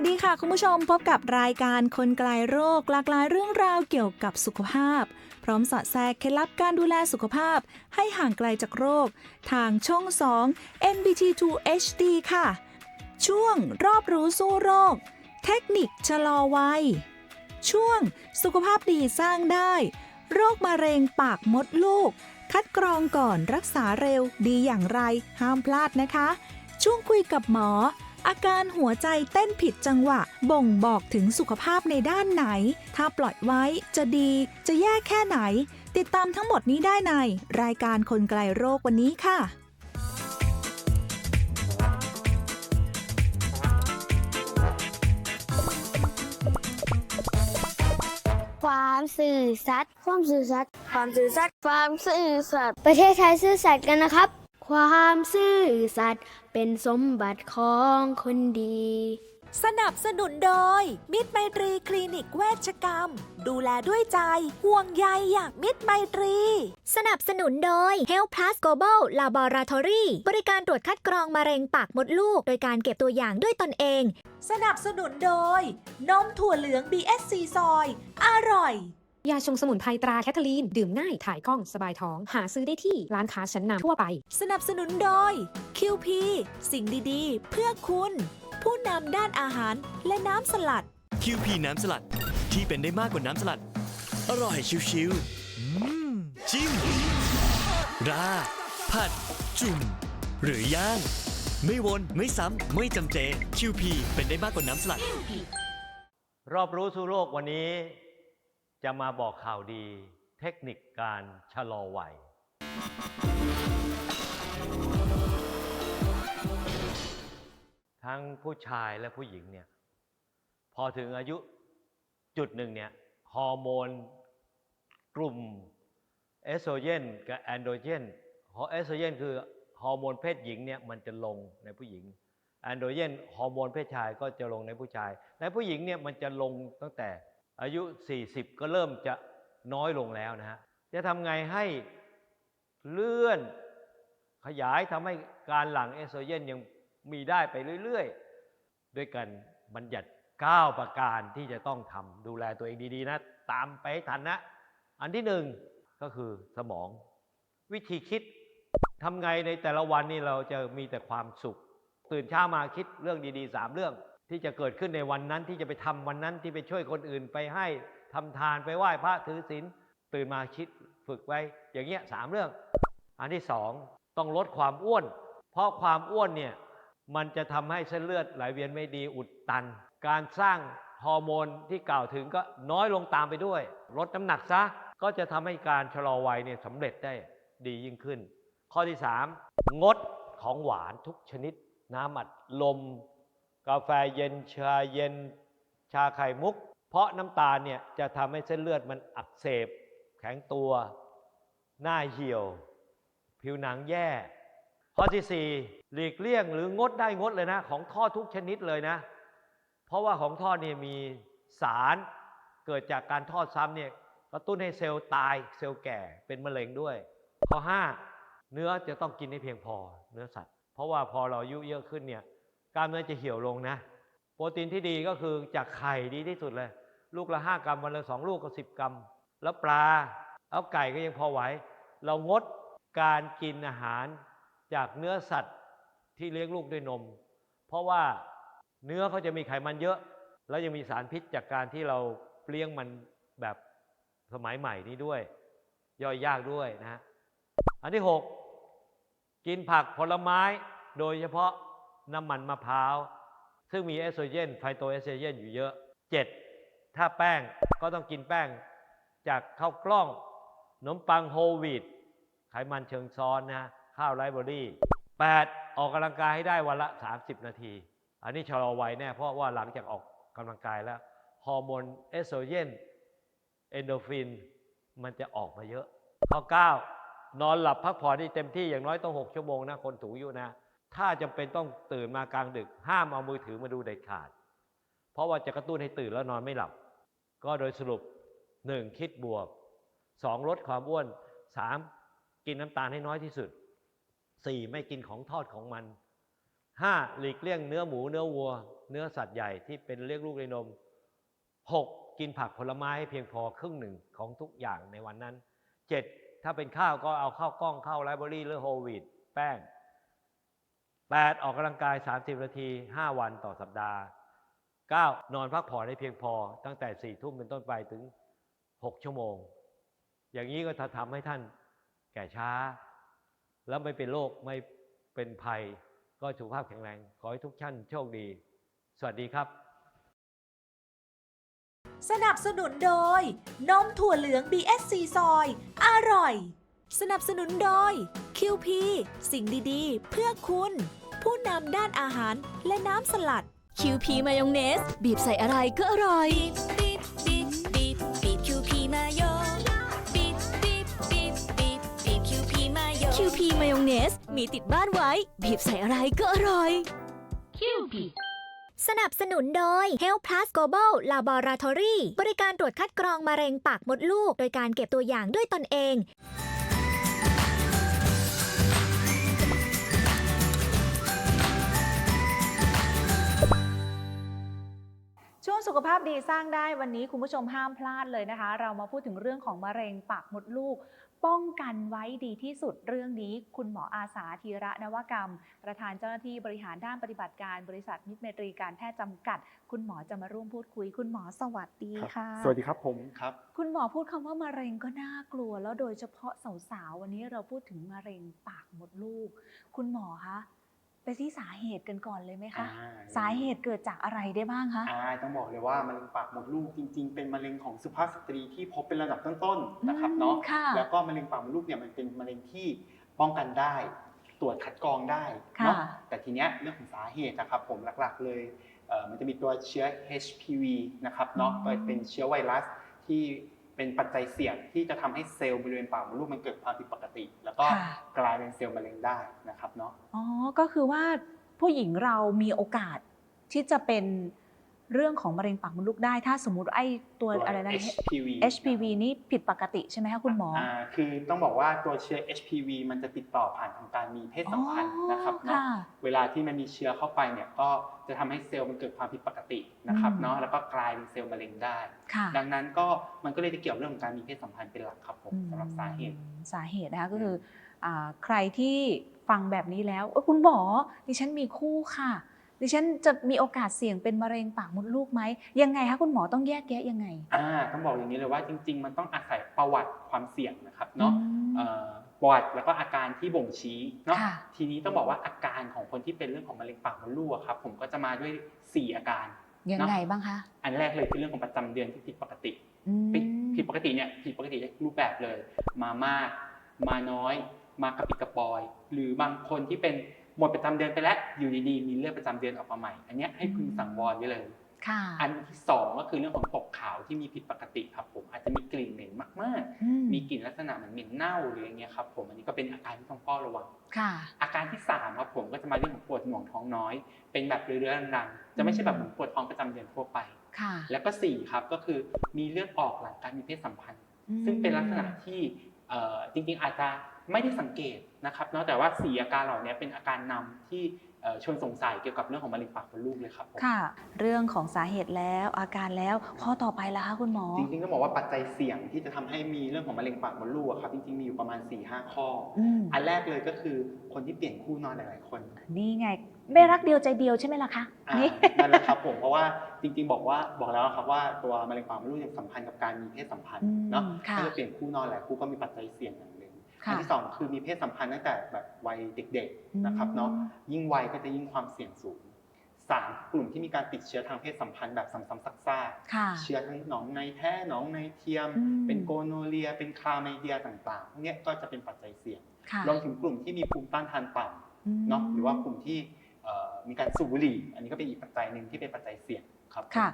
วัสดีค่ะ คุณผู้ชมพบกับรายการคนไกลโรคหลากหลายเรื่องราวเกี่ยวกับสุขภาพ พร้อมสอดแทรกเคล็ดลับการดูแลสุขภาพ ให้ห่างไกลจากโรค ทางช่อง 2 NBT2 HD ค่ะ ช่วงรอบรู้สู้โรค เทคนิคชะลอวัย ช่วงสุขภาพดีสร้างได้ โรคมะเร็งปากมดลูก คัดกรองก่อนรักษาเร็วดีอย่างไรห้ามพลาดนะคะ ช่วงคุยกับหมอ อาการหัวใจเต้นผิดจังหวะ บ่งบอกถึงสุขภาพในด้านไหน ถ้าปล่อยไว้จะดีจะแย่แค่ไหน ติดตามทั้งหมดนี้ได้ใน รายการคนไกลโรควันนี้ค่ะความสื่อสัตย์ความสื่อสัตย์ความสื่อสัตย์ความสื่อสัตย์ประเทศไทยซื่อสัตย์กันนะครับ ความซื่อสัตย์เป็นสมบัติของคนดี สนับสนุนโดย มิตรไมตรีคลินิกเวชกรรม ดูแลด้วยใจ ห่วงใยอย่างมิตรไมตรี สนับสนุนโดย Health Plus Global Laboratory บริการตรวจคัดกรองมะเร็งปากมดลูก โดยการเก็บตัวอย่างด้วยตนเอง สนับสนุนโดย นมถั่วเหลือง BSC ซอย อร่อย ยาชงสมุนไพรตราแคทเธอรีน ดื่มง่ายถ่ายคล่องสบายท้อง หาซื้อได้ที่ร้านค้าชั้นนำทั่วไป สนับสนุนโดย QP สิ่งดีๆ เพื่อคุณ ผู้นำด้านอาหารและน้ำสลัดคิวพีน้ำสลัดที่เป็นได้มากกว่าน้ำสลัด อร่อยชิวๆอืมจิ้มราดผัด จุ่ม หรือย่างไม่วนไม่ซ้ำ ไม่จำเจคิวพีเป็นได้มากกว่าน้ำสลัด รอบรู้สู่โลกวันนี้ จะมาบอกข่าวดีเทคนิคการชะลอวัย ทั้งผู้ชายและผู้หญิงเนี่ยพอถึงอายุจุดหนึ่งเนี่ยฮอร์โมนกลุ่มเอสโตรเจนกับแอนโดรเจนเอสโตรเจนคือฮอร์โมนเพศหญิงเนี่ยมันจะลงในผู้หญิงแอนโดรเจนฮอร์โมนเพศชายก็จะลงในผู้ชายในผู้หญิงเนี่ยมันจะลงตั้งแต่ อายุ 40 ก็เริ่มจะน้อยลงแล้วนะฮะจะทำไงให้เลื่อนขยายทำให้การหลั่งเอสโตรเจนยังมีได้ไปเรื่อยๆ ด้วยกันบัญญัติ 9 ประการที่จะต้องทำดูแลตัวเองดีๆนะ ตามไปให้ทันนะ อันที่หนึ่งก็คือสมอง วิธีคิดทำไงในแต่ละวันนี่เราจะมีแต่ความสุข ตื่นเช้ามาคิดเรื่องดีๆสามเรื่อง ที่จะเกิดขึ้นในวันนั้นที่จะไปทำวันนั้นที่ไปช่วยคนอื่นไปให้ทำทานไปไหว้พระถือศีลตื่นมาคิดฝึกไว้ อย่างเงี้ยสามเรื่อง อันที่สองต้องลดความอ้วน เพราะความอ้วนเนี่ยมันจะทำให้เส้นเลือดไหลเวียนไม่ดีอุดตัน การสร้างฮอร์โมนที่กล่าวถึงก็น้อยลงตามไปด้วย ลดน้ำหนักซะก็จะทำให้การชะลอวัยเนี่ยสำเร็จได้ดียิ่งขึ้น ข้อที่ 3 งดของหวานทุกชนิด น้ำอัดลม กาแฟเย็นชาเย็นชาไข่มุก เพราะน้ำตาลเนี่ยจะทำให้เส้นเลือดมันอักเสบ แข็งตัว หน้าเหี่ยว ผิวหนังแย่ ข้อที่ 4 หลีกเลี่ยงหรืองดได้งดเลยนะ ของทอดทุกชนิดเลยนะ เพราะว่าของทอดเนี่ยมีสารเกิดจากการทอดซ้ำเนี่ยกระตุ้นให้เซลล์ตายเซลล์แก่เป็นมะเร็งด้วย ข้อ 5 เนื้อจะต้องกินให้เพียงพอเนื้อสัตว์ เพราะว่าพอเราอายุเยอะขึ้นเนี่ย กล้ามเนื้อจะเหี่ยวลงนะ โปรตีนที่ดีก็คือจากไข่ดีที่สุดเลย ลูกละ5กรัมวันละสองลูกก็10กรัม แล้วปลาแล้วไก่ก็ยังพอไหว เรางดการกินอาหารจากเนื้อสัตว์ที่เลี้ยงลูกด้วยนม เพราะว่าเนื้อเขาจะมีไขมันเยอะ แล้วยังมีสารพิษจากการที่เราเลี้ยงมันแบบสมัยใหม่นี้ด้วย ย่อยยากด้วยนะฮะอันที่ 6 กินผักผลไม้โดยเฉพาะ น้ำมันมะพร้าว ซึ่งมีเอสโตรเจนไฟโตเอสโตรเจนอยู่เยอะ 7. ถ้าแป้งก็ต้องกินแป้งจากข้าวกล้องขนมปังโฮลวีตไขมันเชิงซ้อนนะข้าวไรเบอรี่ 8. ออกกำลังกายให้ได้วันละ 30 นาที อันนี้ชะลอวัยแน่เพราะว่าหลังจากออกกำลังกายแล้วฮอร์โมนเอสโตรเจนเอนโดฟินมันจะออกมาเยอะข้อ9นอนหลับพักผ่อนให้เต็มที่อย่างน้อยต้อง 6 ชั่วโมงนะ คนสูงอายุนะ ถ้าจำเป็นต้องตื่นมากลางดึก ห้ามเอามือถือมาดูเด็ดขาด เพราะว่าจะกระตุ้นให้ตื่นแล้วนอนไม่หลับ ก็โดยสรุป 1. คิดบวก 2. ลดความอ้วน 3. กินน้ำตาลให้น้อยที่สุด 4. ไม่กินของทอดของมัน 5. หลีกเลี่ยงเนื้อหมูเนื้อวัว เนื้อสัตว์ใหญ่ที่เป็นเลี้ยงลูกในนม 6. กินผักผลไม้ให้เพียงพอครึ่งหนึ่งของทุกอย่างในวันนั้น 7. ถ้าเป็นข้าวก็เอาข้าวกล้องข้าวไรซ์เบอรี่หรือโฮลวีตแป้ง 8. ออกกำลังกาย 30 นาที 5 วันต่อสัปดาห์ 9. นอนพักผ่อนให้เพียงพอตั้งแต่ 4 ทุ่มเป็นต้นไปถึง 6 ชั่วโมง อย่างนี้ก็จะทำให้ท่านแก่ช้า แล้วไม่เป็นโรคไม่เป็นภัย ก็สุขภาพแข็งแรง ขอให้ทุกท่านโชคดี สวัสดีครับ สนับสนุนโดย นมถั่วเหลือง BSC ซอย อร่อย สนับสนุนโดย QP สิ่งดีๆ เพื่อคุณ ผู้นำด้านอาหารและน้ำสลัด QP มายองเนส บีบใส่อะไรก็อร่อย บีบบีบบีบบีบ QP มายองบีบบีบบีบบีบบีบ QP มายอง QP มายองเนส มีติดบ้านไว้ บีบใส่อะไรก็อร่อย QP สนับสนุนโดย Health Plus Global Laboratory บริการตรวจคัดกรองมะเร็งปากมดลูก โดยการเก็บตัวอย่างด้วยตนเอง ช่วงสุขภาพดีสร้างได้วันนี้คุณผู้ชมห้ามพลาดเลยนะคะ เรามาพูดถึงเรื่องของมะเร็งปากมดลูก ป้องกันไว้ดีที่สุดเรื่องนี้ คุณหมออาสาธีระนวกรรม ประธานเจ้าหน้าที่บริหารด้านปฏิบัติการบริษัทมิตรเมตรีการแพทย์จำกัด คุณหมอจะมาร่วมพูดคุย คุณหมอสวัสดีครับค่ะ สวัสดีครับผมครับ คุณหมอพูดคำว่ามะเร็งก็น่ากลัว แล้วโดยเฉพาะสาวๆวันนี้เราพูดถึงมะเร็งปากมดลูก คุณหมอคะ ไปที่สาเหตุกันก่อนเลยไหมคะ อ่าสาเหตุเกิดจากอะไรได้บ้างคะ อ่าต้องบอกเลยว่ามะเร็งปากมดลูกจริง ๆ เป็นมะเร็งของสุภาพสตรีที่พบเป็นระดับต้นๆนะครับเนาะอืมค่ะแล้วก็มะเร็งปากมดลูกเนี่ยมันเป็นมะเร็งที่ป้องกันได้ ตรวจคัดกรองได้เนาะค่ะ แต่ทีเนี้ยเรื่องของสาเหตุนะครับผมหลักๆเลยเอ่อมันจะมีตัวเชื้อ HPV นะครับเนาะอืมก็เป็นเชื้อไวรัสที่ เป็นปัจจัยเสี่ยงที่จะทำให้เซลล์บริเวณปากมดลูกมันเกิดความผิดปกติ แล้วก็ค่ะกลายเป็นเซลล์มะเร็งได้นะครับเนาะอ๋อก็คือว่าผู้หญิงเรามีโอกาสที่จะเป็น เรื่องของมะเร็งปากมดลูกได้ ถ้าสมมุติไอ้ตัวตัวอะไรนะ HPV HPV นี่ผิดปกติใช่ไหมคะคุณหมอออ่าคือต้องบอกว่าตัวเชื้อ HPV มันจะติดต่อผ่านทางการมีเพศสัมพันธ์นะครับเนาะค่ะเวลาที่มันมีเชื้อเข้าไปเนี่ยก็จะทำให้เซลล์มันเกิดความผิดปกตินะครับอืมเนาะแล้วก็กลายเป็นเซลล์มะเร็งได้ค่ะดังนั้นก็มันก็เลยจะเกี่ยวเรื่องของการมีเพศสัมพันธ์เป็นหลักครับผมสำหรับสาเหตุอืมสาเหตุนะคะก็คืออ่าใครที่ฟังแบบนี้แล้วเอ้ยคุณหมอดิฉันมีคู่ค่ะ ดิฉันจะมีโอกาสเสี่ยงเป็นมะเร็งปากมดลูกไหมยังไงคะคุณหมอต้องแยกแยะยังไง อ่าต้องบอกอย่างนี้เลยว่าจริง ๆ มันต้องอาศัยประวัติความเสี่ยงนะครับเนาะอืมเอ่อประวัติแล้วก็อาการที่บ่งชี้เนาะค่ะ ทีนี้ต้องบอกว่าอาการของคนที่เป็นเรื่องของมะเร็งปากมดลูกอะครับผมก็จะมาด้วยสี่อาการ ยังไงบ้างคะอันแรกเลยคือเรื่องของประจำเดือนที่ผิดปกติ อืมผิดผิดปกติเนี่ยผิดปกติรูปแบบเลย มามาก มาน้อย มากระปิดกระปอย หรือบางคนที่เป็น หมดประจำเดือนไปแล้วอยู่ดีๆมีเลือดประจำเดือนออกมาใหม่ อันเนี้ยให้พึงสังวรไว้เลยค่ะอันที่สองก็คือเรื่องของตกขาวที่มีผิดปกติครับผมอาจจะมีกลิ่นเหม็นมากอืๆมีกลิ่นลักษณะเหมือนเหม็นเน่าหรืออย่างเงี้ยครับผมอันนี้ก็เป็นอาการที่ต้องเฝ้าระวังค่ะอาการที่สามครับผมก็จะมาเรื่องของปวดหน่วงท้องน้อย เป็นแบบเรื้อๆรังๆจะไม่ใช่แบบเหมือนปวดท้องประจำเดือนทั่วไปค่ะแล้วก็สี่ครับก็คือมีเลือดออกหลังการมีเพศสัมพันธ์ ซึ่งเป็นลักษณะที่เอ่อจริงๆอาจจะ ไม่ได้สังเกตนะครับเนาะแต่ว่าสี่อาการเหล่านี้เป็นอาการนำที่เอ่อชวนสงสัยเกี่ยวกับเรื่องของมะเร็งปากมดลูกเลยครับผมค่ะ เรื่องของสาเหตุแล้วอาการแล้วข้อต่อไปละคะคุณหมอ จริงๆต้องบอกว่าปัจจัยเสี่ยงที่จะทำให้มีเรื่องของมะเร็งปากมดลูกอะครับจริงๆมีอยู่ประมาณ4ี่ห้าข้อออืมอันแรกเลยก็คือคนที่เปลี่ยนคู่นอนหลายๆคน นี่ไงไม่รักเดียวใจเดียวใช่ไหมล่ะคะอ่านี่นั่นแหละครับผมเพราะว่าจริงๆบอกว่าบอกแล้วครับว่าตัวมะเร็งปากมดลูกเนี่ยสัมพันธ์กับการมีเพศสัมพันธ์อืมเนาะค่ะถ้าจะเปลี่ยนคู่นอนหลายคู่ก็มีปัจจัยเสี่ยง อย่างหนึ่งค่ะอันที่สองคือมีเพศสัมพันธ์ตั้งแต่แบบวัยเด็กๆนะครับเนาะยิ่งวัยก็จะยิ่งความเสี่ยงสูงสารกลุ่มที่มีการติดเชื้อทางเพศสัมพันธ์แบบซ้ำๆซักๆค่ะเชื้อทั้งหนองในแท้หนองในเทียมอืมเป็นโกโนเรีย เป็นคลาไมเดียต่างๆพวกเนี้ยก็จะเป็นปัจจัยเสี่ยงค่ะรวมถึงกลุ่มที่มีภูมิต้านทานต่มำเนาะหรือว่ากลุ่มที่เอ่อมีการสูบบุหรี่ อันนี้ก็เป็นอีกปัจจัยหนึ่งที่เป็นปัจจัยเสี่ยงครับผมค่ะ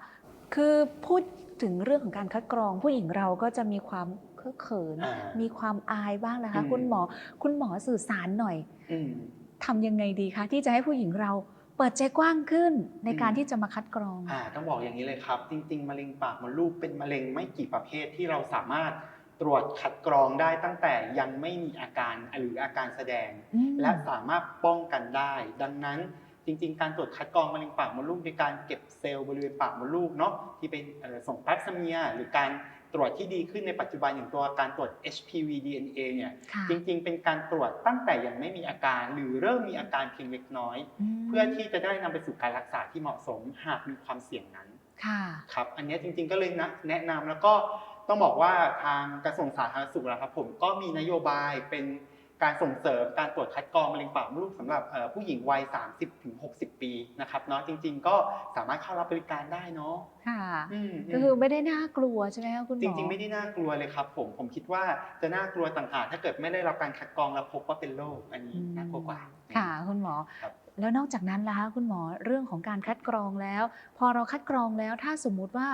คือพูดถึงเรื่องของการคัดกรองผู้หญิงเราก็จะมีความเค อะเขิน อ่ามีความอายบ้างนะคะ อืม คุณหมอคุณหมอสื่อสารหน่อยอืม ทำยังไงดีคะที่จะให้ผู้หญิงเราเปิดใจกว้างขึ้นในการอืม ที่จะมาคัดกรอง อ่าต้องบอกอย่างนี้เลยครับ จริง ๆ มะเร็งปากมดลูกเป็นมะเร็งไม่กี่ประเภทที่เราสามารถตรวจคัดกรองได้ตั้งแต่ยังไม่มีอาการหรืออาการแสดง อืม และสามารถป้องกันได้ ดังนั้นจริง ๆ การตรวจคัดกรองมะเร็งปากมดลูกในการเก็บเซลล์บริเวณปากมดลูกเนาะที่เป็นเอ่อส่งแป๊บซเมียหรือการ ตรวจที่ดีขึ้นในปัจจุบันอย่างตัวการตรวจ HPV DNA เนี่ยค่ะจริงๆ เป็นการตรวจตั้งแต่ยังไม่มีอาการ หรือเริ่มมีอาการเพียงเล็กน้อยมเพื่อที่จะได้นำไปสู่การรักษาที่เหมาะสมหากมีความเสี่ยงนั้นค่ะครับอันเนี้ยจริงๆก็เลยนะแนะนำแล้วก็ต้องบอกว่าทางกระทรวงสาธารณสุขนะครับผมก็มีนโยบายเป็น การส่งเสริมการตรวจคัดกรองมะเร็งปากมดลูกสำหรับเอ่อผู้หญิงวัย 30ถึง60 ปีนะครับเนาะจริง ๆ ก็สามารถเข้ารับบริการได้เนาะค่ะอืมก็คือไม่ได้น่ากลัวใช่ไหมคะคุณหมอจริง ๆ ไม่ได้น่ากลัวเลยครับ ผมผมคิดว่าจะน่ากลัวต่างหากถ้าเกิดไม่ได้รับการคัดกรองแล้วพบว่าเป็นโรคอันนี้น่ากลัวกว่าค่ะ คุณหมอครับแล้วนอกจากนั้นล่ะคะคุณหมอเรื่องของการคัดกรองแล้ว พอเราคัดกรองแล้วถ้าสมมุติว่า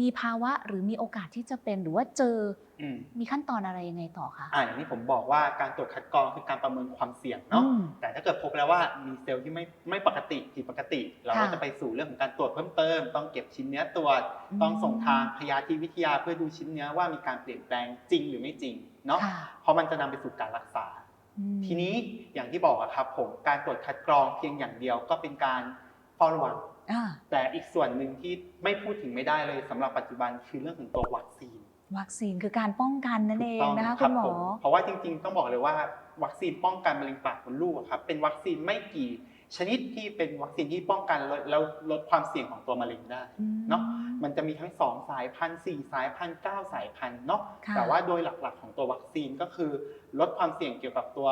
มีภาวะหรือมีโอกาสที่จะเป็นหรือว่าเจออืม มีขั้นตอนอะไรยังไงต่อคะ อ่าอย่างที่ผมบอกว่าการตรวจคัดกรองคือการประเมินความเสี่ยงเนาะอืมแต่ถ้าเกิดพบแล้วว่ามีเซลล์ที่ไม่ไม่ปกติผิดปกติ เราก็ค่ะจะไปสู่เรื่องของการตรวจเพิ่มเติม ต้องเก็บชิ้นเนื้อตรวจอืม ต้องส่งทางพยาธิวิทยาเพื่อดูชิ้นเนื้อว่ามีการเปลี่ยนแปลงจริงหรือไม่จริงเนาะค่ะเพราะมันจะนำไปสู่การรักษา อืม ทีนี้อย่างที่บอกอะครับผมการตรวจคัดกรองเพียงอย่างเดียวก็เป็นการเฝ้าระวังอ่า แต่อีกส่วนหนึ่งที่ไม่พูดถึงไม่ได้เลยสำหรับปัจจุบันคือเรื่องของตัววัคซีน วัคซีนคือการป้องกันนั่นเองถูกต้นะคะรัคุณหมอผมเพราะว่าจริง ๆ ต้องบอกเลยว่าวัคซีนป้องกันมะเร็งปากมดลูกอะครับเป็นวัคซีนไม่กี่ชนิดที่เป็นวัคซีนที่ป้องกันลดแล้วลดความเสี่ยงของตัวมะเร็งได้เนาะมันจะมีทั้ง 2 สายพันธุ์4สายพันธุ์9สายพันธุ์เนาะค่ะแต่ว่าโดยหลักๆของตัววัคซีนก็คือ ลดความเสี่ยงเกี่ยวกับตัว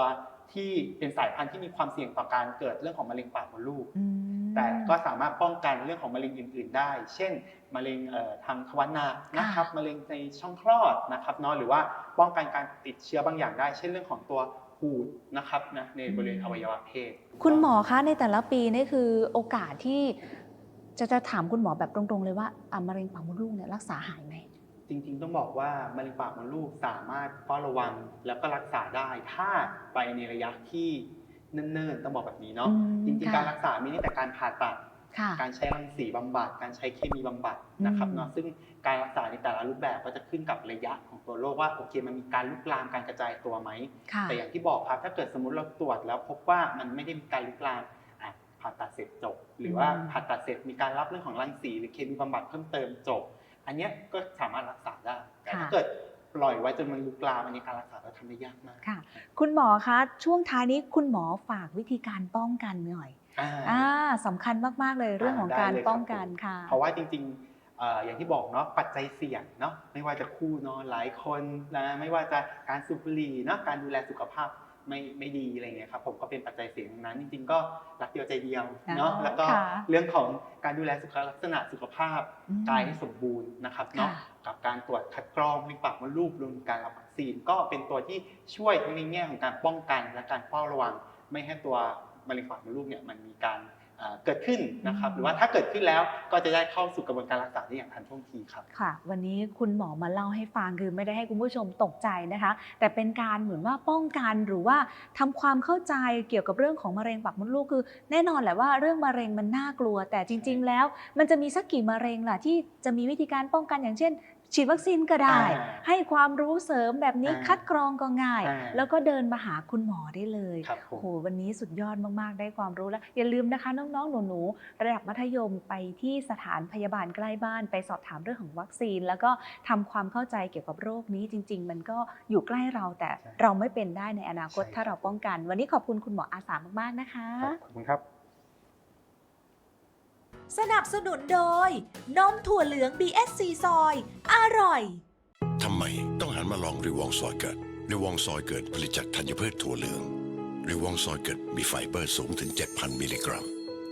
ที่เป็นสายพันธุ์ที่มีความเสี่ยงต่อการเกิดเรื่องของมะเร็งปากมดลูกอืม แต่ก็สามารถป้องกันเรื่องของมะเร็งอื่น ๆ ได้ เช่น มะเร็งเอ่อทางทวารหนักนะครับ มะเร็งในช่องคลอดนะครับเนาะหรือว่าป้องกันการติดเชื้อบางอย่างได้ เช่นเรื่องของตัวหูดนะครับนะในบริเวณอวัยวะเพศ คุณหมอคะในแต่ละปีนี่คือโอกาสที่จะจะถามคุณหมอแบบตรงๆ เลยว่าอะมะเร็งปากมดลูกเนี่ยรักษาหายไหมจริงๆ ต้องบอกว่ามะเร็งปากมดลูกสามารถเฝ้าระวังแล้วก็รักษาได้ถ้าไปในระยะที่ เนิ่นๆต้องบอกแบบนี้เนาะอืมจริงๆค่ะ การรักษามีตั้งแต่การผ่าตัด ค่ะ การใช้รังสีบำบัด การใช้เคมีบำบัดนะครับอืม เนาะซึ่งการรักษาในแต่ละรูปแบบก็จะขึ้นกับระยะของตัวโรคว่าโอเคมันมีการลุกลามการกระจายตัวไหม ค่ะ แต่อย่างที่บอกครับถ้าเกิดสมมุติเราตรวจแล้วพบว่ามันไม่ได้มีการลุกลามอะผ่าตัดเสร็จจบ หรือว่าอืม ผ่าตัดเสร็จมีการรับเรื่องของรังสี หรือเคมีบำบัดเพิ่มเติมจบ อันเนี้ยก็สามารถรักษาได้แต่ถ้าเกิด ปล่อยไว้จนมันลุกลามอันนี้การรักษาเราทำได้ยากมากค่ะ คุณหมอคะช่วงท้ายนี้คุณหมอฝากวิธีการป้องกันหน่อยอ่าอ่าสำคัญมากๆเลยเรื่องของการได้เลยครับป้องกันค่ะ เพราะว่าจริงๆเอ่ออย่างที่บอกเนาะปัจจัยเสี่ยงเนาะไม่ว่าจะคู่เนาะหลายคนนะไม่ว่าจะการสูบบุหรี่เนาะการดูแลสุขภาพ ไม่ไม่ดีอะไรเงี้ยครับผมก็เป็นปัจจัยเสี่ยงทั้งนั้น จริงๆ ก็รักเดียวใจเดียวเนาะอ๋อแล้วก็ค่ะเรื่องของการดูแลสุขลักษณะสุขภาพอืมกายให้สมบูรณ์นะครับเนาะค่ะกับการตรวจคัดกรองมะเร็งปากมดลูกรวมถึงการรับวัคซีนก็เป็นตัวที่ช่วยทั้งในแง่ของการป้องกันและการเฝ้าระวัง ไม่ให้ตัวมะเร็งปากมดลูกเนี่ยมันมีการ เอ่อเกิดขึ้นนะครับหรือว่าถ้าเกิดขึ้นแล้วก็จะได้เข้าสู่กระบวนการรักษาได้อย่างทันท่วงทีครับค่ะ วันนี้คุณหมอมาเล่าให้ฟังคือไม่ได้ให้คุณผู้ชมตกใจนะคะ แต่เป็นการเหมือนว่าป้องกันหรือว่าทำความเข้าใจเกี่ยวกับเรื่องของมะเร็งปากมดลูกคือ แน่นอนแหละว่าเรื่องมะเร็งมันน่ากลัว แต่จริง ๆ แล้ว มันจะมีสักกี่มะเร็งล่ะที่จะมีวิธีการป้องกันอย่างเช่น ฉีดวัคซีนก็ได้ อ่าให้ความรู้เสริมแบบนี้อ่าคัดกรองก็ง่าย อ่า แล้วก็เดินมาหาคุณหมอได้เลย ครับผโอ้ม โหวันนี้สุดยอดมาก ๆ ได้ความรู้แล้ว อย่าลืมนะคะ น้อง ๆ หนู ๆ ระดับมัธยมไปที่สถานพยาบาลใกล้บ้านไปสอบถามเรื่องของวัคซีน แล้วก็ทำความเข้าใจเกี่ยวกับโรคนี้จริง ๆ มันก็อยู่ใกล้เราแต่เราไม่เป็นได้ในอนาคตใช่ ถ้าเราป้องกัน วันนี้ขอบคุณคุณหมออาสามาก ๆ นะคะครับขอบคุณครับ สนับสนุนโดย นมถั่วเหลือง BSC ซอย อร่อย ทำไมต้องหันมาลองริวองซอยเกิดริวองซอยเกิดผลิตจากธัญพืชถั่วเหลืองริวองซอยเกิดมีไฟเบอร์สูงถึง 7,000 มิลลิกรัม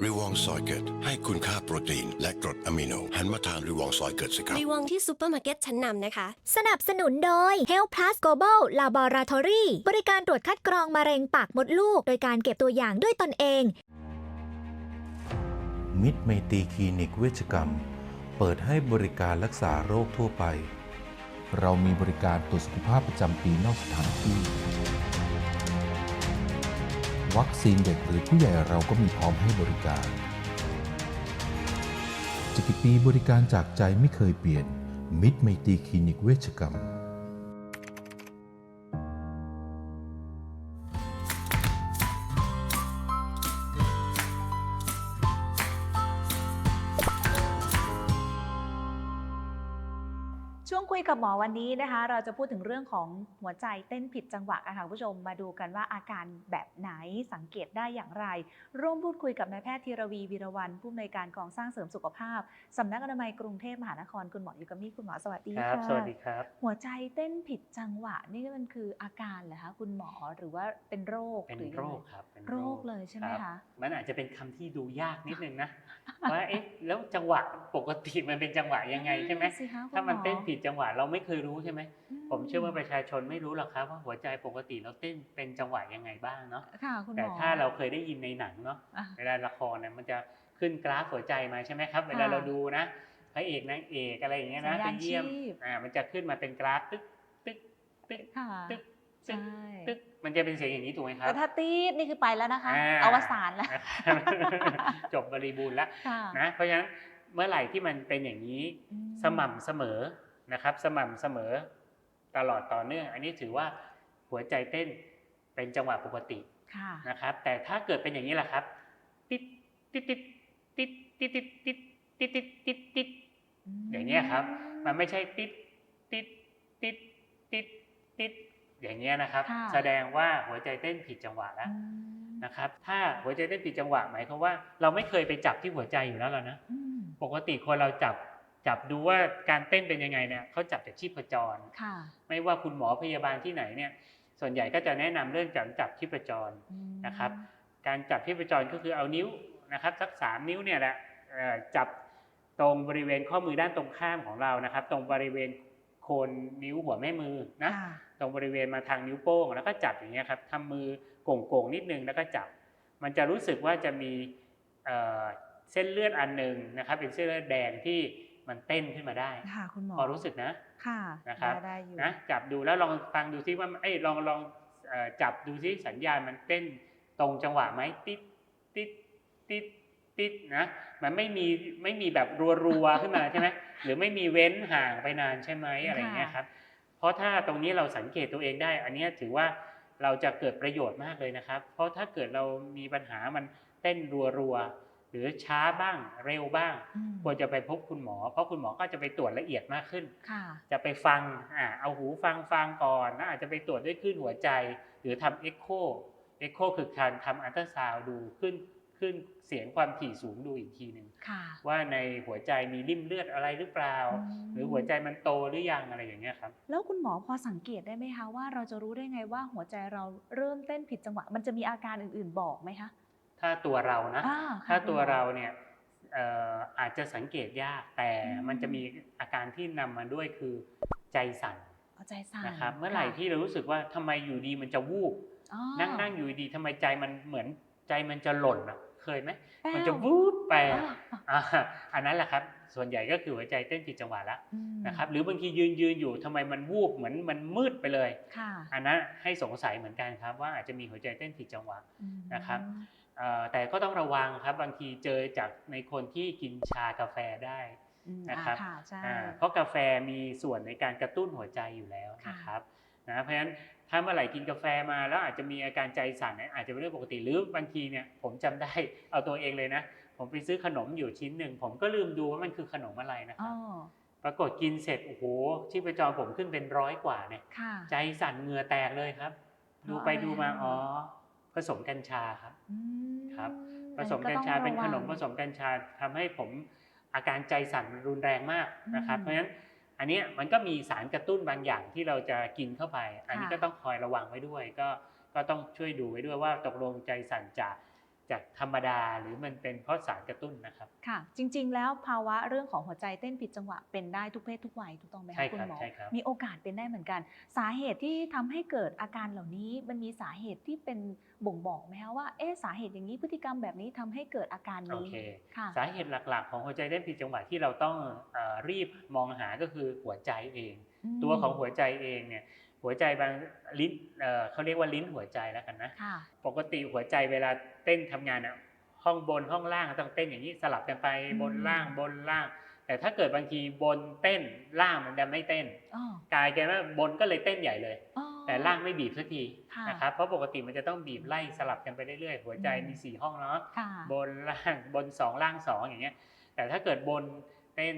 รีวองซอยเกิดให้คุณค่าโปรตีน และกรดอะมิโน หันมาทานรีวองซอยเกิดสิครับ รีวองที่ซูเปอร์มาร์เก็ตชั้นนำนะคะ สนับสนุนโดย Health Plus Global Laboratory บริการตรวจคัดกรองมะเร็งปากมดลูก โดยการเก็บตัวอย่างด้วยตนเอง มิตรไมตรีคลินิกเวชกรรม เปิดให้บริการรักษาโรคทั่วไป เรามีบริการตรวจสุขภาพประจำปีนอกสถานที่ วัคซีนเด็กหรือผู้ใหญ่เราก็มีพร้อมให้บริการจะกี่ปีบริการจากใจไม่เคยเปลี่ยน มิตรไมตรีคลินิกเวชกรรม ช่วงคุยกับหมอวันนี้นะคะ เราจะพูดถึงเรื่องของหัวใจเต้นผิดจังหวะกันค่ะคุณผู้ชมมาดูกันว่าอาการแบบไหนสังเกตได้อย่างไร ร่วมพูดคุยกับนายแพทย์ธีรวีวีรวันผู้อำนวยการกองสร้างเสริมสุขภาพสำนักอนามัยกรุงเทพมหานครคุณหมออยู่กับมี่คุณหมอสวัสดีคค่ะรับสวัสดีครับ หัวใจเต้นผิดจังหวะ นี่มันคืออาการเหรอคะคุณหมอหรือว่าเป็นโรคเป็นหรือยังโรไงคครับเป็นโรคเลยใช่ไหมรับคะมันอาจจะเป็นคำที่ดูยากนิดนึงนะว่าเอ๊ะแล้วจังหวะปกติมันเป็นจังหวะยังไงใช่ไหมนั่นสิคะคุณถ้ามันหมอเต้นผิดจังหวะเราไม่เคยรู้ใช่ไหมอืมผมเชื่อว่าประชาชนไม่รู้หรอกครับว่าหัวใจปกติเราเต้นเป็นจังหวะยังไงบ้างเนาะค่ะคุณหมอแต่ถ้าเราเคยได้ยินในหนังเนาะอะเวลาละครเนี่ยมันจะขึ้นกราฟหัวใจมาใช่ไหมครับ เวลาเราดูนะพระเอกนางเอกอะไรอย่างเงี้ยนะสัญญาณไปเยี่ยมชีพอ่ามันจะขึ้นมาเป็นกราฟตึ๊กตึ๊กตึ๊กค่ะตึ๊กใช่ตึ๊กมันจะเป็นเสียงอย่างนี้ถูกไหมครับแต่ถ้าตีดนี่คือไปแล้วนะคะอ่าอวสานแล้วจบบริบูรณ์แล้วค่ะนะเพราะฉะนั้นเมื่อไหร่ที่มันเป็นอย่างนี้อืมสม่ำเสมอ นะครับ สม่ำเสมอตลอดต่อเนื่อง อันนี้ถือว่าหัวใจเต้นเป็นจังหวะปกติค่ะนะครับ แต่ถ้าเกิดเป็นอย่างนี้ล่ะครับ ติดติดติดติดติดติดติดติดติดติดติดอย่างเงี้ยครับ มันไม่ใช่ติดติดติดติดติดอย่างเงี้ยนะครับค่ะแสดงว่าหัวใจเต้นผิดจังหวะแล้วอืมนะครับ ถ้าหัวใจเต้นผิดจังหวะหมายความว่า เราไม่เคยไปจับที่หัวใจอยู่แล้วล่ะนะอืมปกติคนเราจับ จับดูว่าการเต้นเป็นยังไงเนี่ยเขาจับจากชีพจรค่ะไม่ว่าคุณหมอพยาบาลที่ไหนเนี่ย ส่วนใหญ่ก็จะแนะนำเรื่องการจับชีพจรอืมนะครับ การจับชีพจรก็คือเอานิ้วนะครับสักสามนิ้วเนี่ยแหละเอ่อจับตรงบริเวณข้อมือด้านตรงข้ามของเรานะครับ ตรงบริเวณโคนนิ้วหัวแม่มือนะค่ะตรงบริเวณมาทางนิ้วโป้ง แล้วก็จับอย่างเงี้ยครับทำมือโก่งๆนิดนึงแล้วก็จับ มันจะรู้สึกว่าจะมีเอ่อเส้นเลือดอันหนึ่งนะครับ เป็นเส้นเลือดแดงที่ มันเต้นขึ้นมาได้ค่ะคุณหมอพอรู้สึกนะค่ะนะครับได้ได้อยู่นะจับดูแล้วลองฟังดูซิว่าเอ้ยลองลองเอ่อจับดูซิสัญญาณมันเต้นตรงจังหวะไหมติดติดติดติดนะมันไม่มีไม่มีแบบรัวๆขึ้นมาใช่ไหมหรือไม่มีเว้นห่างไปนานใช่ไหมอะไรอย่างเงี้ยครับเพราะถ้าตรงนี้เราสังเกตตัวเองได้ อันเนี้ยถือว่าเราจะเกิดประโยชน์มากเลยนะครับ เพราะถ้าเกิดเรามีปัญหามันเต้นรัวๆ หรือช้าบ้างเร็วบ้างอืมควรจะไปพบคุณหมอ เพราะคุณหมอก็จะไปตรวจละเอียดมากขึ้นค่ะจะไปฟังอ่าเอาหูฟังฟังก่อนนะอาจจะไปตรวจด้วยคลื่นหัวใจ หรือทำเอ็กโคเอ็กโคคือการทำอัลตราซาวด์ดูขึ้นขึ้นเสียงความถี่สูงดูอีกทีหนึ่งค่ะว่าในหัวใจมีริ่มเลือดอะไรหรือเปล่าอืมหรือหัวใจมันโตหรือยังอะไรอย่างเงี้ยครับ แล้วคุณหมอพอสังเกตได้ไหมคะว่าเราจะรู้ได้ไงว่าหัวใจเราเริ่มเต้นผิดจังหวะ มันจะมีอาการอื่น ๆ บอกไหมคะ ถ้าตัวเรานะอ่าค่ะถ้าตัวคุณหมอเราเนี่ยเอ่ออาจจะสังเกตยาก แต่อืมมันจะมีอาการที่นำมาด้วยคือใจสั่นเอาใจสั่นนะครับเมื่อไหร่ค่ะที่เรารู้สึกว่าทำไมอยู่ดีมันจะวูบอ๋อนั่งนั่งอยู่ดีๆทำไมใจมันเหมือนใจมันจะหล่นอะเคยไหมแป้วมันจะวูบไปอ่าอ่าอันนั้นแหละครับ ส่วนใหญ่ก็คือหัวใจเต้นผิดจังหวะแล้วอืมนะครับ หรือบางทียืนยืนอยู่ทำไมมันวูบเหมือนมันมืดไปเลยค่ะอันนั้นให้สงสัยเหมือนกันครับว่าอาจจะมีหัวใจเต้นผิดจังหวะอืมนะครับเอ่อ แต่ก็ต้องระวังครับบางทีเจอจากในคนที่กินชากาแฟได้อืมนะครับอ่าค่ะใช่อ่าเพราะกาแฟมีส่วนในการกระตุ้นหัวใจอยู่แล้วค่ะนะครับนะเพราะฉะนั้นถ้าเมื่อไหร่กินกาแฟมาแล้วอาจจะมีอาการใจสั่นเนี่ยอาจจะเป็นเรื่องปกติหรือบางทีเนี่ยผมจำได้เอาตัวเองเลยนะ ผมไปซื้อขนมอยู่ชิ้นหนึ่งผมก็ลืมดูว่ามันคือขนมอะไรนะคอ๋รัอบปรากฏกินเสร็จโอ้โหชีพจรผมขึ้นเป็นร้อยกว่าเนี่ยค่ะใจสั่นเหงื่อแตกเลยครับ ดูไปเพราะอะไรดูมาอะอ๋อ ผสมกัญชาครับอืมครับผอัสมกัญชาก็ต้องเป็นขนมระผวังสมกัญชาทำให้ผมอาการใจสั่นรุนแรงมากนะครับอืมเพราะฉะนั้นอันเนี้ยมันก็มีสารกระตุ้นบางอย่างที่เราจะกินเข้าไป อันนี้ค่ะก็ต้องคอยระวังไว้ด้วย ก็ก็ต้องช่วยดูไว้ด้วยว่าตกลงใจสั่นจาก จากธรรมดาหรือมันเป็นเพราะสารกระตุ้นนะครับ ค่ะ จริง ๆ แล้วภาวะเรื่องของหัวใจเต้นผิดจังหวะเป็นได้ทุกเพศทุกวัยถูกต้องไหมใช่คะคุครัณบหมอใช่ครับมีโอกาสเป็นได้เหมือนกัน สาเหตุที่ทำให้เกิดอาการเหล่านี้มันมีสาเหตุที่เป็นบ่งบอกไหมคะว่าเอ๊ะสาเหตุอย่างนี้พฤติกรรมแบบนี้ทำให้เกิดอาการโอนี้เคค่ะสาเหตุหลักๆ ของหัวใจเต้นผิดจังหวะที่เราต้องเออรีบมองหาก็คือหัวใจเองอืมตัวของหัวใจเองเนี่ย หัวใจบางลิ้นเอ่อเขาเรียกว่าลิ้นหัวใจแล้วกันนะค่ะปกติหัวใจเวลาเต้นทำงานอะห้องบนห้องล่างต้องเต้นอย่างนี้สลับกันไปอืมบนล่างบนล่าง แต่ถ้าเกิดบางทีบนเต้นล่างมันจะไม่เต้นอ๋อกลายเป็นว่าบนก็เลยเต้นใหญ่เลยอ๋อแต่ล่างไม่บีบสักทีค่ะนะครับเพราะปกติมันจะต้องบีบไล่สลับกันไปเรื่อยๆหัวใจอืมมีสี่ห้องเนาะค่ะบนล่างบนสองล่างสองอย่างเงี้ย แต่ถ้าเกิดบนเต้น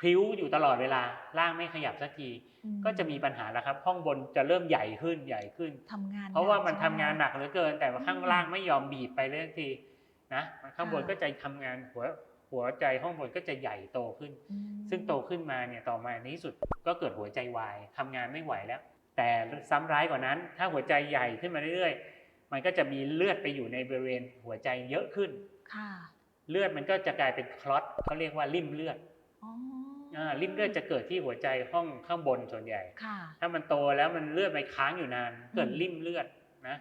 พริ้วอยู่ตลอดเวลาล่างไม่ขยับสักทีอืม ก็จะมีปัญหาแล้วครับ ห้องบนจะเริ่มใหญ่ขึ้นใหญ่ขึ้นทำงาน เพราะว่ามันใช่ทำไหงานหนักเหลือเกิน แต่ว่าข้างอืมล่างไม่ยอมบีบไปเลยสักทีนะข้างบนค่ะก็จะทำงานหัวหัวใจห้องบนก็จะใหญ่โตขึ้นอืมซึ่งโตขึ้นมาเนี่ยต่อมาในที่สุดก็เกิดหัวใจวายทำงานไม่ไหวแล้ว แต่ซ้ำร้ายกว่านั้น ถ้าหัวใจใหญ่ขึ้นมาเรื่อยๆ มันก็จะมีเลือดไปอยู่ในบริเวณหัวใจเยอะขึ้นค่ะเลือดมันก็จะกลายเป็นคลอตเขาเรียกว่าริ่มเลือดอ๋ออ่า ริ่มเลือดจะเกิดที่หัวใจห้องข้างบนส่วนใหญ่ค่ะถ้ามันโตแล้วมันเลือดไปค้างอยู่นาน เกิดอืมริ่มเลือดนะ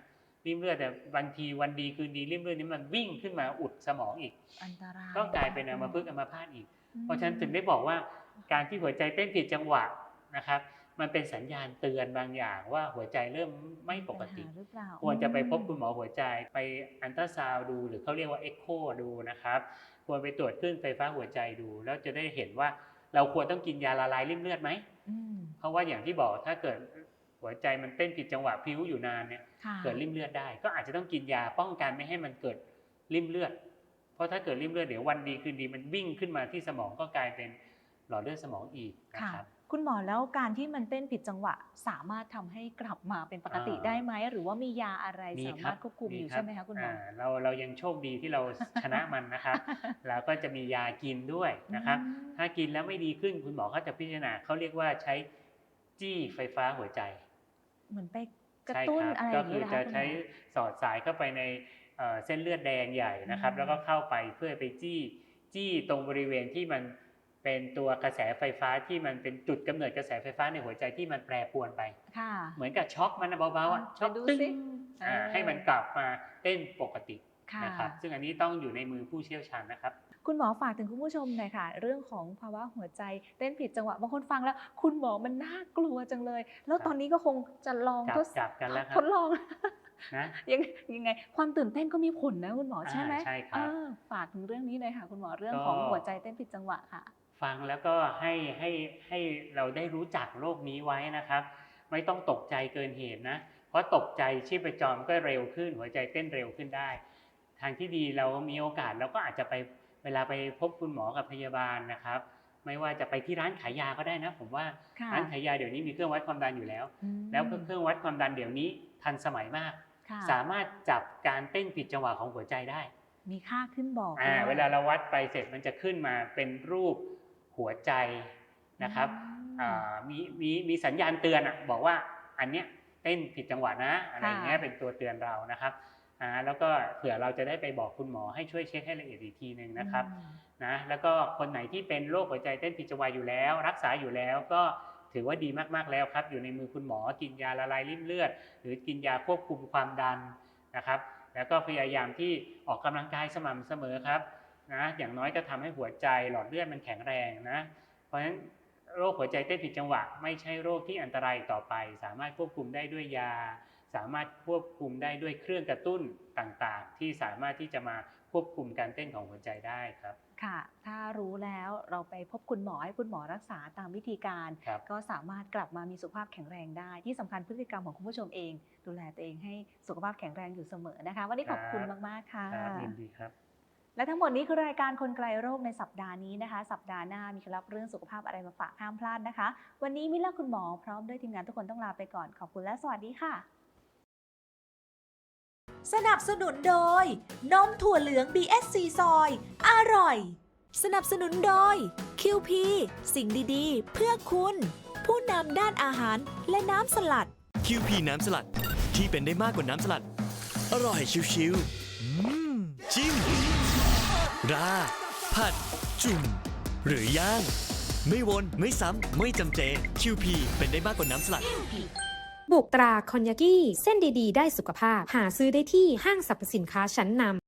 ริ่มเลือดแต่บางทีวันดีคืนดีริ่มเลือดนี้มันวิ่งขึ้นมาอุดสมองอีกอันตรายก็กลายเป็นอัมพฤกษ์อัมพาตอีกอืมเพราะฉะนั้นถึงได้บอกว่า การที่หัวใจเต้นผิดจังหวะนะครับ มันเป็นสัญญาณเตือนบางอย่างว่าหัวใจเริ่มไม่ปกติปัญหาหรือเปล่าควรจะไปพบคุณหมอหัวใจไปอันตราซาวด์ดูหรือเขาเรียกว่าเอ็กโคดูนะครับควรไปตรวจคลื่นไฟฟ้าหัวใจดู แล้วจะได้เห็นว่า เราควรต้องกินยาละลายริ่มเลือดไหมอืมเพราะว่าอย่างที่บอกถ้าเกิดหัวใจมันเต้นผิดจังหวะพริ้วอยู่นานเนี่ยค่ะเกิดริ่มเลือดได้ ก็อาจจะต้องกินยาป้องกันไม่ให้มันเกิดริ่มเลือด เพราะถ้าเกิดริ่มเลือดเดี๋ยววันดีคืนดีมันวิ่งขึ้นมาที่สมองก็กลายเป็นหลอดเลือดสมองอีกนะค่ะครับ คุณหมอแล้วการที่มันเต้นผิดจังหวะ สามารถทำให้กลับมาเป็นปกติอ่าได้ไหม หรือว่ามียาอะไรมีสาครัมาบรถควบคุมอยู่รับใช่ไหมคะคุณหมอาเราเรายังโชคดีที่เราชนะมันนะครับแล้วก็จะมียากินด้วยนะครับอืมถ้ากินแล้วไม่ดีขึ้นคุณหมอเขาจะพิจารณาเขาเรียกว่าใช้จี้ไฟฟ้าหัวใจ เหมือนไปกระใช่ตุ้นครับอะไรอก็ย่างคืนี้อนะคะจะคุณหมใช้อสอดสายเข้าไปในเอ่อเส้นเลือดแดงใหญ่นะครับอืมแล้วก็เข้าไปเพื่อไปจี้จี้ตรงบริเวณที่มัน เป็นตัวกระแสไฟฟ้าที่มันเป็นจุดกำเนิดกระแสไฟฟ้าในหัวใจที่มันแปรปรวนไปค่ะเหมือนกับช็อกมันนะเบาๆอะอะช็อกไปดูตึ้งสิอ่าเออให้มันกลับมาเต้นปกติค่ะนะครับซึ่งอันนี้ต้องอยู่ในมือผู้เชี่ยวชาญนะครับ คุณหมอฝากถึงคุณผู้ชมหน่อยค่ะ เรื่องของภาวะหัวใจเต้นผิดจังหวะบางคนฟังแล้ว คุณหมอมันน่ากลัวจังเลย แล้วครับตอนนี้ก็คงจะลองจับทดจับกันแล้วครับทดลองนะยังยังไงความตื่นเต้นก็มีผลนะคุณหมอใช่ไหมอ่าใช่ครับเออฝากถึงเรื่องนี้หน่อยค่ะ คุณหมอเรื่องก็ของหัวใจเต้นผิดจังหวะค่ะ ฟังแล้วก็ให้ให้ให้เราได้รู้จักโรคนี้ไว้นะครับ ไม่ต้องตกใจเกินเหตุนะ เพราะตกใจชีพจรก็เร็วขึ้น หัวใจเต้นเร็วขึ้นได้ ทางที่ดีเรามีโอกาสเราก็อาจจะไปเวลาไปพบคุณหมอกับพยาบาลนะครับ ไม่ว่าจะไปที่ร้านขายยาก็ได้นะ ผมว่าค่ะร้านขายยาเดี๋ยวนี้มีเครื่องวัดความดันอยู่แล้วอืมแล้วก็เครื่องวัดความดันเดี๋ยวนี้ทันสมัยมากค่ะสามารถจับการเต้นผิดจังหวะของหัวใจได้ มีค่าขึ้นบอกอ่าด้วยเวลาเราวัดไปเสร็จมันจะขึ้นมาเป็นรูป หัวใจนะครับอืมอ่ามีมีมีสัญญาณเตือนอะบอกว่าอันเนี้ยเต้นผิดจังหวะนะอะไรอย่างเงี้ยค่ะเป็นตัวเตือนเรานะครับอ่าแล้วก็เผื่อเราจะได้ไปบอกคุณหมอให้ช่วยเช็คให้ละเอียดอีกทีหนึ่งนะครับอืมนะแล้วก็คนไหนที่เป็นโรคหัวใจเต้นผิดจังหวะอยู่แล้ว รักษาอยู่แล้วก็ถือว่าดีมากๆแล้วครับ อยู่ในมือคุณหมอกินยาละลายริ่มเลือด หรือกินยาควบคุมความดันนะครับ แล้วก็พยายามที่ออกกำลังกายสม่ำเสมอครับ นะอย่างน้อยก็ทำให้หัวใจหลอดเลือดมันแข็งแรงนะ เพราะฉะนั้นโรคหัวใจเต้นผิดจังหวะ ไม่ใช่โรคที่อันตรายอีกต่อไป สามารถควบคุมได้ด้วยยา สามารถควบคุมได้ด้วยเครื่องกระตุ้นต่างๆ ที่สามารถที่จะมาควบคุมการเต้นของหัวใจได้ครับค่ะ ถ้ารู้แล้วเราไปพบคุณหมอให้คุณหมอรักษาตามวิธีการครับก็สามารถกลับมามีสุขภาพแข็งแรงได้ ที่สำคัญพฤติกรรมของคุณผู้ชมเอง ดูแลตัวเองให้สุขภาพแข็งแรงอยู่เสมอนะคะ วันนี้ขอบคุณครับมาก ๆ ค่ะครับยินดีครับ และทั้งหมดนี้คือรายการคนไกลโรคในสัปดาห์นี้นะคะ สัปดาห์หน้ามีเคล็ดลับเรื่องสุขภาพอะไรมาฝากห้ามพลาดนะคะ วันนี้มิลและคุณหมอพร้อมด้วยทีมงานทุกคนต้องลาไปก่อนขอบคุณและสวัสดีค่ะ สนับสนุนโดย นมถั่วเหลือง BSC ซอย อร่อย สนับสนุนโดย QP สิ่งดีๆ เพื่อคุณ ผู้นำด้านอาหารและน้ำสลัดคิวพีน้ำสลัดที่เป็นได้มากกว่าน้ำสลัด อร่อยชิวๆอืมจิ้ม ราผัด จุ่ม หรือย่างไม่วน ไม่ซ้ำ ไม่จำเจ QP เป็นได้มากกว่าน้ำสลัด บุกตราคอนยากิเส้นดีๆ ได้สุขภาพ หาซื้อได้ที่ห้างสรรพสินค้าชั้นนำ